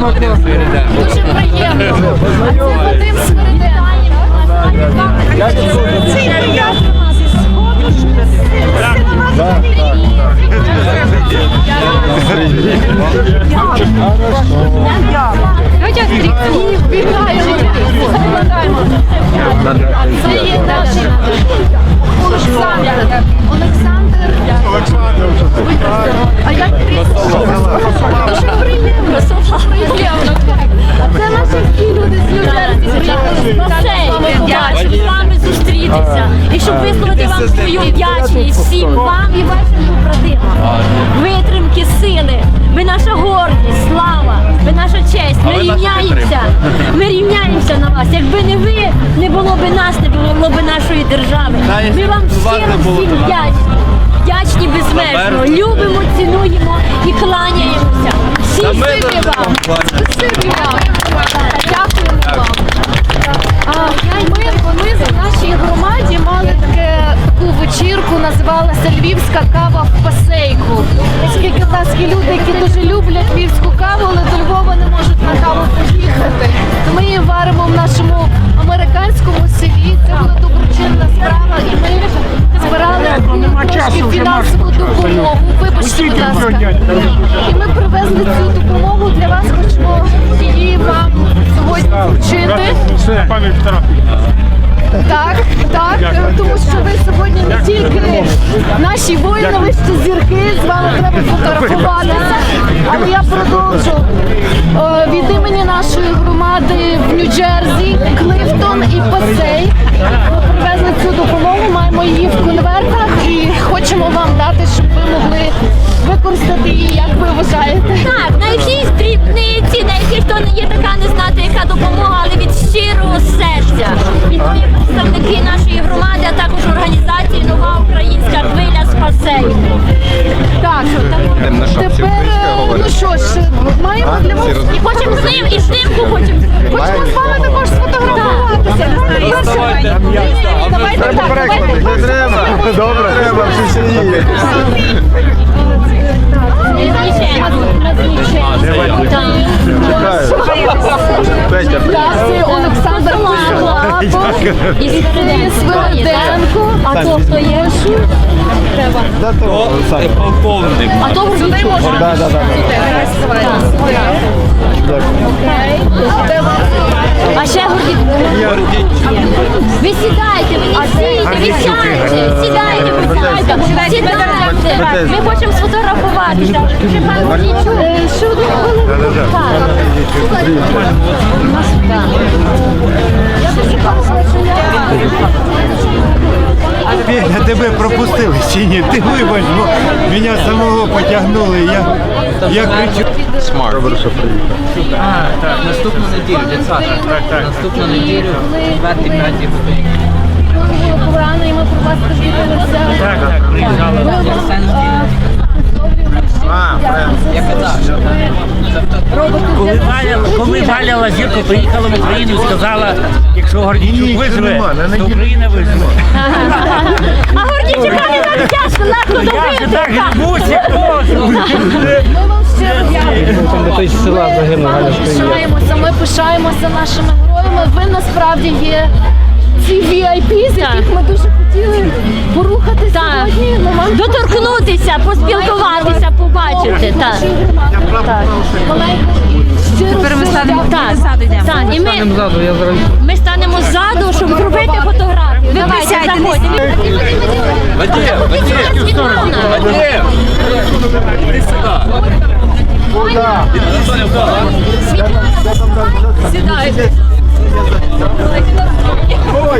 Дуже приємно. А це Вадим Свириденко. Це є наш Олександр. Олександр. А як Дуже приємно, вам свою вдячність всім вам і вашим побратимам. Витримки, сили. Ви наша гордість, слава, ви наша честь. Ми рівняємося. Ми рівняємося на вас. Якби не ви, не було б нас, не було б нашої держави. Ми вам щиро всім вдячні. Вдячні безмежно. Любимо, цінуємо і кланяємося. Всі спасибі вам. вам. Спасибі вам. Львівська кава в пасейку. Оскільки в нас є люди, які дуже люблять львівську каву, але до Львова не можуть на каву поїхати. То ми її варимо в нашому американському селі. Це була доброчинна справа, і ми збирали трошки фінансову допомогу. Вибачте, будь ласка. І ми привезли цю допомогу для вас. Хочемо її вам сьогодні фотографії. Так, так, тому що фотографуватися. Але я продовжу Е, від імені нашої громади в Нью-Джерсі, Клифтон і Пасей. Ми привезли цю допомогу, маємо її в конвертах і хочемо вам дати, щоб ви могли використати її, як ви вважаєте. Так, на якійсь дрібниці, на якій хто не є така не знати, яка допомога, але від щирого серця. І то є представники нашої громади, а також організації Нова Українська хвиля спасей. Так, тепер, е, ну що ж, маємо для вас І хочемо з ним, і з ним хочемо. Хочемо з вами також сфотографуватися. Давайте. Так, давайте. Не треба. Добре. Треба, всі є. І Свириденко. А то хто є? Це полковник. А то вже можна. Да, да, да. А ще горді. Ви сідайте, ви сідайте, ви сідайте, ви сідайте. Ми хочемо сфотографуватися. Ще. Е, одну хвилину. Пропустили ні? Ти вибач, бо мене самого потягнули. Я, я кричу. Добре, що приїхав. А, так, наступну неділю, 10. Так, так. Наступну неділю, 4-5 годині. Було погано, і ми про вас подивилися. Так, так, Валя приїхала в Україну і сказала, якщо Гордійчук виживе, то Україна виживе. А Гордійчука не так тяжко, легко Я вже так добити. грибусь, як можу. Ми вам щиро дякуємо. Ми пишаємося, ми пишаємося нашими героями. Ви насправді є ці VIP, з яких ми дуже хотіли порухати сьогодні. Ну, Доторкнутися, поспілкуватися, побачити. Так. Так. Тепер ми станемо Так, ззаду йдемо. так, і ми, ми станемо ззаду, щоб зробити фотографію. Давайте, заходьте. Вадим, Вадим. Вадим. Іди сюди. Іди сюди, вдома. Сідайте. О